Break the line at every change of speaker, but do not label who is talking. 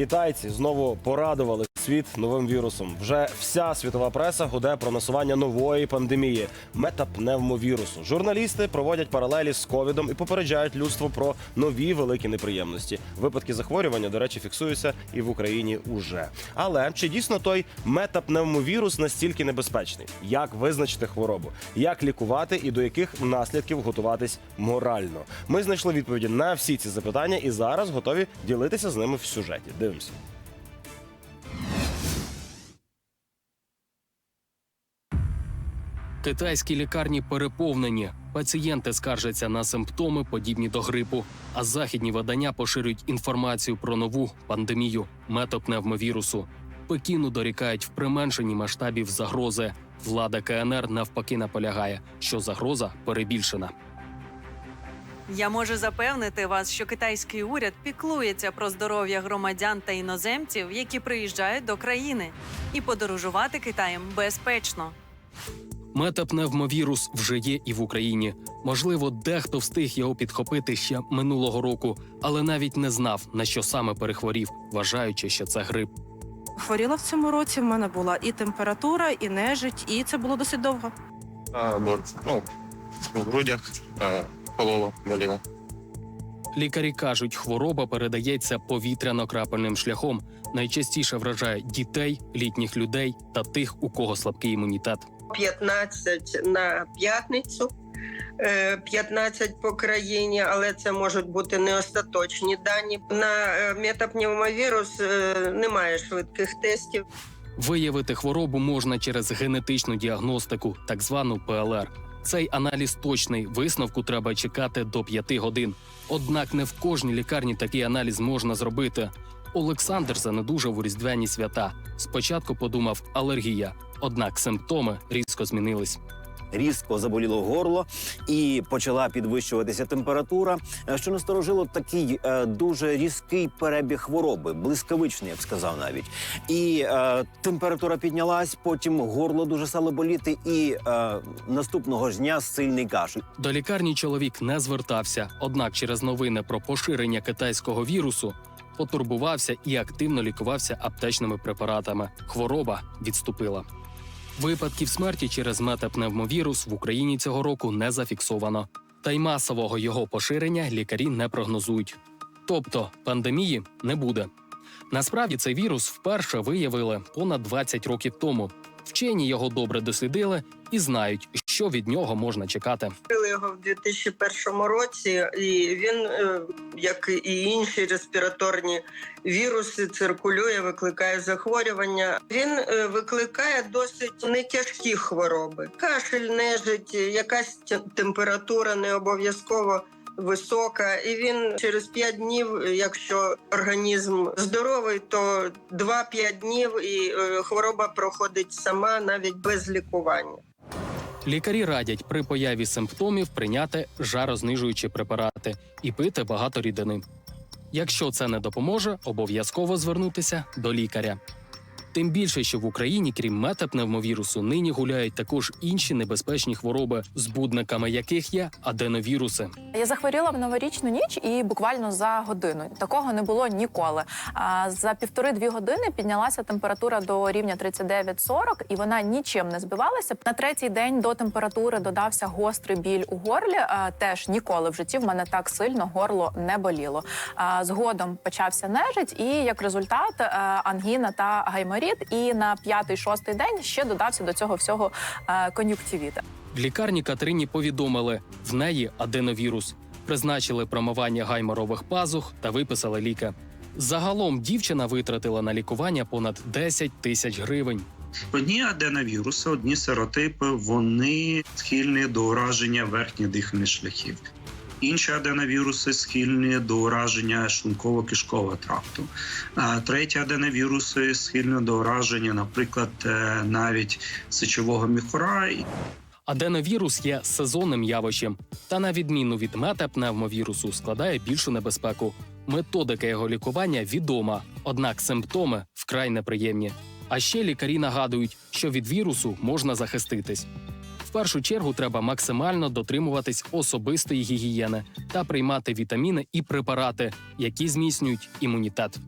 Китайці знову порадували світ новим вірусом. Вже вся світова преса гуде про насування нової пандемії метапневмовірусу. Журналісти проводять паралелі з ковідом і попереджають людство про нові великі неприємності. Випадки захворювання, до речі, фіксуються і в Україні уже. Але чи дійсно той метапневмовірус настільки небезпечний? Як визначити хворобу? Як лікувати і до яких наслідків готуватись морально? Ми знайшли відповіді на всі ці запитання і зараз готові ділитися з ними в сюжеті. Дивимося.
Китайські лікарні переповнені. Пацієнти скаржаться на симптоми, подібні до грипу. А західні видання поширюють інформацію про нову пандемію метапневмовірусу. Пекіну дорікають в применшенні масштабів загрози. Влада КНР навпаки наполягає, що загроза перебільшена.
Я можу запевнити вас, що китайський уряд піклується про здоров'я громадян та іноземців, які приїжджають до країни, і подорожувати Китаєм безпечно.
Метапневмовірус вже є і в Україні. Можливо, дехто встиг його підхопити ще минулого року, але навіть не знав, на що саме перехворів, вважаючи, що це грип.
Хворіла в цьому році. В мене була і температура, і нежить, і це було досить довго.
А, ну, в грудях а, кололо, боліло.
Лікарі кажуть, хвороба передається повітряно-крапельним шляхом. Найчастіше вражає дітей, літніх людей та тих, у кого слабкий імунітет.
15 на п'ятницю, е, 15 по країні, але це можуть бути не остаточні дані. На е, метапневмовірус е, немає швидких тестів.
Виявити хворобу можна через генетичну діагностику, так звану ПЛР. Цей аналіз точний, висновку треба чекати до 5 годин. Однак не в кожній лікарні такий аналіз можна зробити. Олександр занедужав у різдвяні свята. Спочатку подумав алергія, однак симптоми різко змінились.
різко заболіло горло і почала підвищуватися температура, е, що насторожило такий е, дуже різкий перебіг хвороби, блискавичний, я б сказав навіть. І е, температура піднялась, потім горло дуже стало боліти, і е, наступного ж дня сильний кашель.
До лікарні чоловік не звертався, однак через новини про поширення китайського вірусу потурбувався і активно лікувався аптечними препаратами. Хвороба відступила. Випадків смерті через метапневмовірус в Україні цього року не зафіксовано. Та й масового його поширення лікарі не прогнозують. Тобто пандемії не буде. Насправді цей вірус вперше виявили понад 20 років тому. Вчені його добре дослідили і знають, що від нього можна чекати.
Відкрили його в 2001 році, і він, е, як і інші респіраторні віруси, циркулює, викликає захворювання. Він е, викликає досить нетяжкі хвороби: кашель, нежить, якась температура не обов'язково. Висока, і він через 5 днів, якщо організм здоровий, то 2-5 днів і е, хвороба проходить сама навіть без лікування.
Лікарі радять при появі симптомів прийняти жарознижуючі препарати і пити багато рідини. Якщо це не допоможе, обов'язково звернутися до лікаря. Тим більше, що в Україні, крім метапневмовірусу, нині гуляють також інші небезпечні хвороби, збудниками яких є аденовіруси.
Я захворіла в новорічну ніч і буквально за годину. Такого не було ніколи. А за півтори-дві години піднялася температура до рівня 39-40, і вона нічим не збивалася. На третій день до температури додався гострий біль у горлі. Теж ніколи в житті в мене так сильно горло не боліло. Згодом почався нежить, і як результат ангіна та гайморіт. І на п'ятий-шостий день ще додався до цього всього е, кон'юктивіт.
В лікарні Катерині повідомили, в неї аденовірус. Призначили промивання гайморових пазух та виписали ліки. Загалом дівчина витратила на лікування понад 10 тисяч гривень.
Одні аденовіруси, одні серотипи, вони схильні до ураження верхніх дихальних шляхів. Інші аденовіруси схильні до ураження шлунково-кишкового тракту. Треті аденовіруси схильні до ураження, наприклад, е, навіть сечового міхура.
Аденовірус є сезонним явищем та, на відміну від метапневмовірусу, складає більшу небезпеку. Методика його лікування відома, однак симптоми вкрай неприємні. А ще лікарі нагадують, що від вірусу можна захиститись. В першу чергу треба максимально дотримуватись особистої гігієни та приймати вітаміни і препарати, які зміцнюють імунітет.